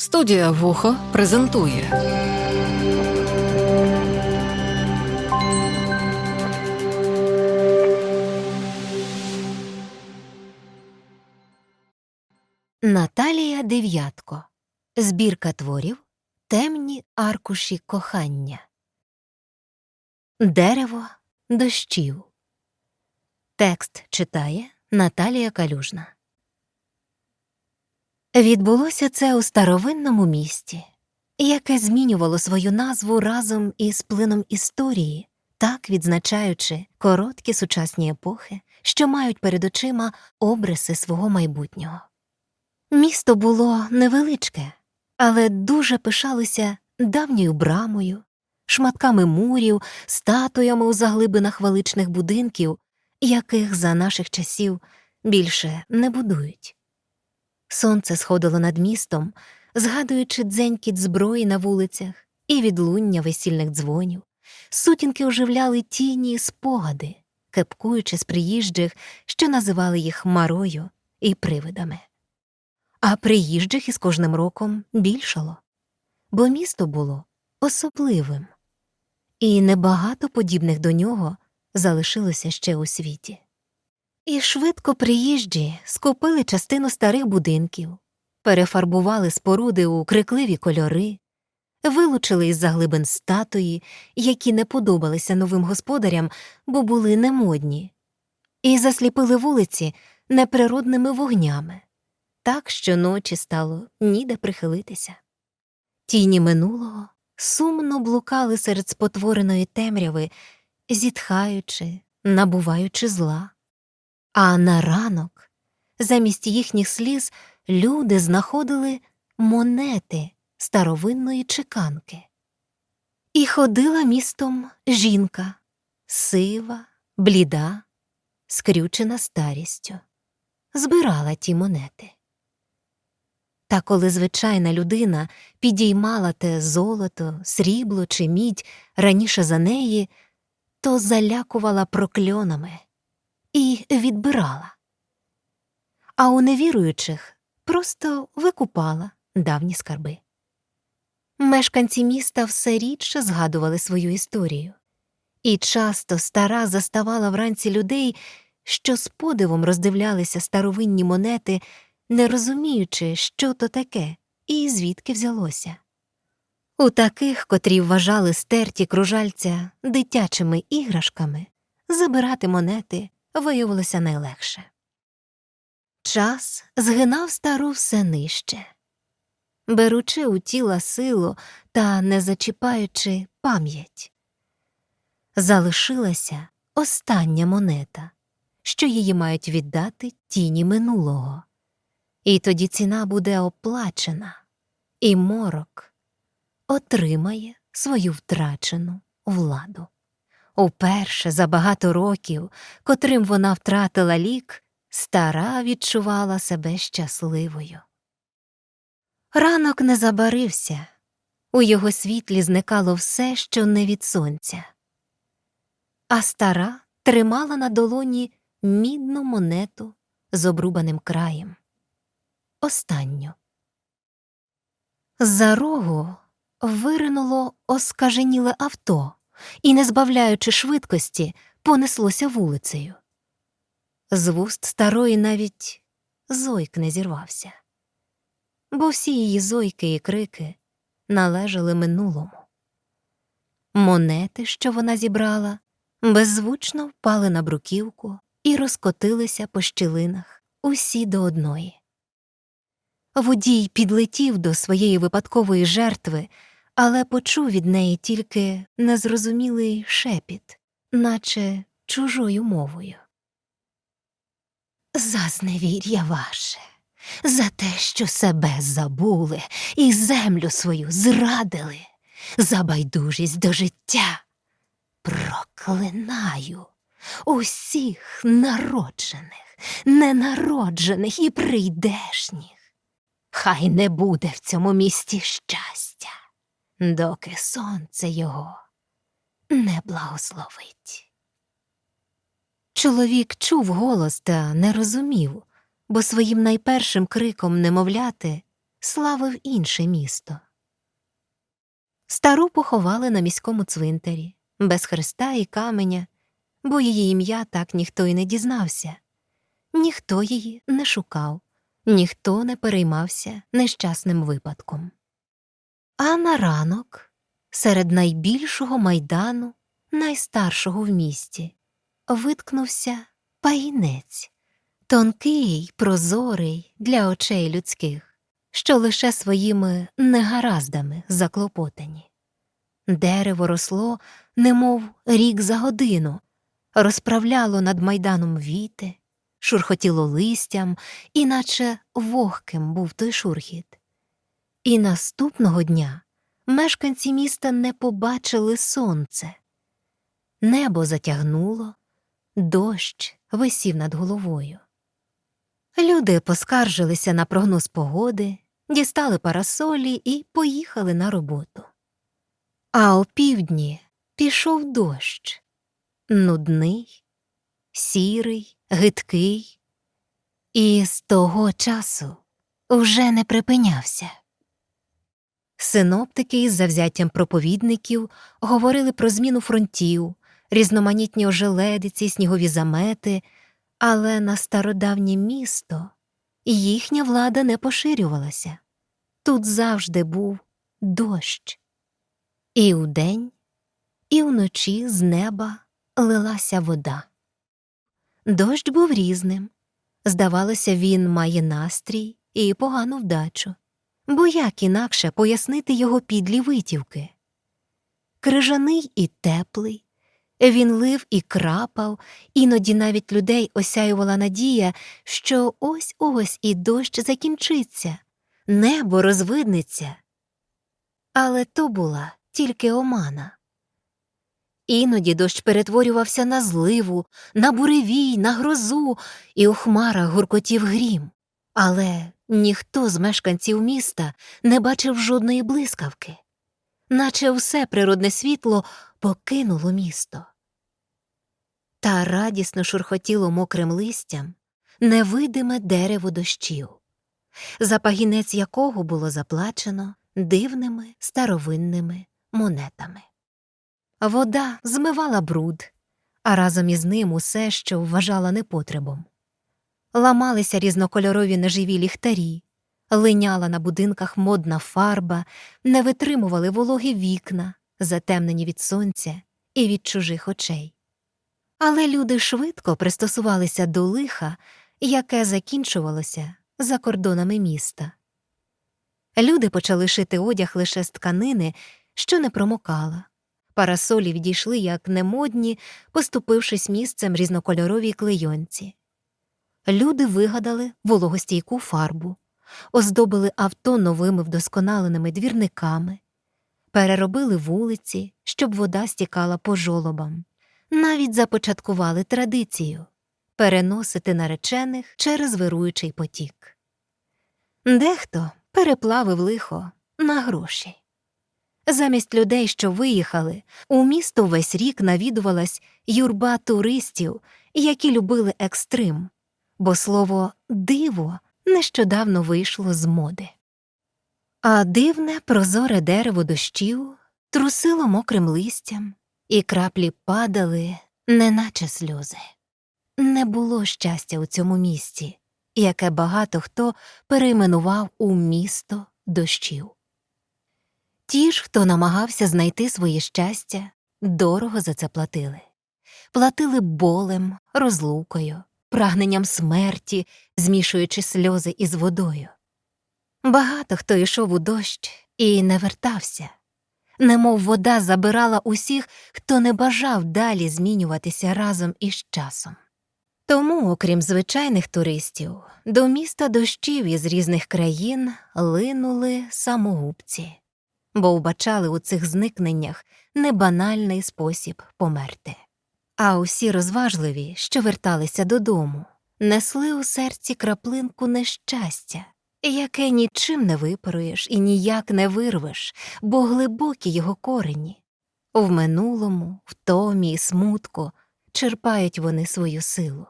Студія Вухо презентує Наталія Дев'ятко. Збірка творів Темні аркуші кохання. Дерево дощів. Текст читає Наталія Калюжна. Відбулося це у старовинному місті, яке змінювало свою назву разом із плином історії, так відзначаючи короткі сучасні епохи, що мають перед очима обриси свого майбутнього. Місто було невеличке, але дуже пишалося давньою брамою, шматками мурів, статуями у заглибинах величних будинків, яких за наших часів більше не будують. Сонце сходило над містом, згадуючи дзенькіт зброї на вулицях і відлуння весільних дзвонів, сутінки оживляли тіні й спогади, кепкуючи з приїжджих, що називали їх марою і привидами. А приїжджих із кожним роком більшало, бо місто було особливим, і небагато подібних до нього залишилося ще у світі. І швидко приїжджі скупили частину старих будинків, перефарбували споруди у крикливі кольори, вилучили із заглибин статуї, які не подобалися новим господарям, бо були немодні, і засліпили вулиці неприродними вогнями так що ночі стало ніде прихилитися. Тіні минулого сумно блукали серед спотвореної темряви, зітхаючи, набуваючи зла. А на ранок, замість їхніх сліз, люди знаходили монети старовинної чеканки. І ходила містом жінка, сива, бліда, скрючена старістю, збирала ті монети. Та коли звичайна людина підіймала те золото, срібло чи мідь раніше за неї, то залякувала прокльонами і відбирала. А у невіруючих просто викупала давні скарби. Мешканці міста все рідше згадували свою історію, і часто стара заставала вранці людей, що з подивом роздивлялися старовинні монети не розуміючи, що то таке і звідки взялося. У таких, котрі вважали стерті кружальця дитячими іграшками, забирати монети виявилося найлегше. Час згинав стару все нижче, беручи у тіла силу та не зачіпаючи пам'ять. Залишилася остання монета, що її мають віддати тіні минулого. І тоді ціна буде оплачена, і морок отримає свою втрачену владу. Уперше за багато років, котрим вона втратила лік, стара відчувала себе щасливою. Ранок не забарився, у його світлі зникало все, що не від сонця. А стара тримала на долоні мідну монету з обрубаним краєм останню. За рогу виринуло оскаженіле авто і, не збавляючи швидкості, понеслося вулицею. З вуст старої навіть зойк не зірвався, бо всі її зойки і крики належали минулому. Монети, що вона зібрала, беззвучно впали на бруківку і розкотилися по щілинах усі до одної. Водій підлетів до своєї випадкової жертви, але почув від неї тільки незрозумілий шепіт, наче чужою мовою. За зневір'я ваше, за те, що себе забули і землю свою зрадили, за байдужість до життя. Проклинаю усіх народжених, ненароджених і прийдешніх. Хай не буде в цьому місті щастя, доки сонце його не благословить. Чоловік чув голос та не розумів, бо своїм найпершим криком немовляти славив інше місто. Стару поховали на міському цвинтарі, без хреста і каменя, бо її ім'я так ніхто й не дізнався. Ніхто її не шукав, ніхто не переймався нещасним випадком. А на ранок, серед найбільшого майдану, найстаршого в місті, виткнувся паїнець, тонкий, прозорий для очей людських, що лише своїми негараздами заклопотані. Дерево росло, немов рік за годину, розправляло над майданом віти, шурхотіло листям, іначе вогким був той шурхіт. І наступного дня мешканці міста не побачили сонце. Небо затягнуло, дощ висів над головою. Люди поскаржилися на прогноз погоди, дістали парасолі і поїхали на роботу. А опівдні пішов дощ нудний, сірий, гидкий, і з того часу вже не припинявся. Синоптики із завзяттям проповідників говорили про зміну фронтів, різноманітні ожеледиці, снігові замети, але на стародавнє місто їхня влада не поширювалася. Тут завжди був дощ. І вдень, і вночі з неба лилася вода. Дощ був різним. Здавалося, він має настрій і погану вдачу, бо як інакше пояснити його підлі витівки. Крижаний і теплий, він лив і крапав, іноді навіть людей осяювала надія, що ось ось і дощ закінчиться, небо розвиднеться. Але то була тільки омана. Іноді дощ перетворювався на зливу, на буревій, на грозу, і у хмарах гуркотів грім. Але ніхто з мешканців міста не бачив жодної блискавки, наче все природне світло покинуло місто. Та радісно шурхотіло мокрим листям невидиме дерево дощів, за пагінець якого було заплачено дивними старовинними монетами. Вода змивала бруд, а разом із ним усе, що вважала непотребом. Ламалися різнокольорові неживі ліхтарі, линяла на будинках модна фарба, не витримували вологі вікна, затемнені від сонця і від чужих очей. Але люди швидко пристосувалися до лиха, яке закінчувалося за кордонами міста. Люди почали шити одяг лише з тканини, що не промокала. Парасолі відійшли як немодні, поступившись місцем різнокольоровій клейонці. Люди вигадали вологостійку фарбу, оздобили авто новими вдосконаленими двірниками, переробили вулиці, щоб вода стікала по жолобам, навіть започаткували традицію переносити наречених через вируючий потік. Дехто переплавив лихо на гроші. Замість людей, що виїхали, у місто весь рік навідувалась юрба туристів, які любили екстрим, бо слово диво нещодавно вийшло з моди. А дивне прозоре дерево дощів трусило мокрим листям, і краплі падали, неначе сльози. Не було щастя у цьому місті, яке багато хто перейменував у місто дощів. Ті ж, хто намагався знайти своє щастя, дорого за це платили. Платили болем, розлукою, прагненням смерті, змішуючи сльози із водою. Багато хто йшов у дощ і не вертався, немов вода забирала усіх, хто не бажав далі змінюватися разом із часом. Тому, окрім звичайних туристів, до міста дощів із різних країн линули самогубці бо вбачали у цих зникненнях небанальний спосіб померти. А усі розважливі, що верталися додому, несли у серці краплинку нещастя, яке нічим не випаруєш і ніяк не вирвеш, бо глибокі його корені. В минулому, в томі і смутку черпають вони свою силу.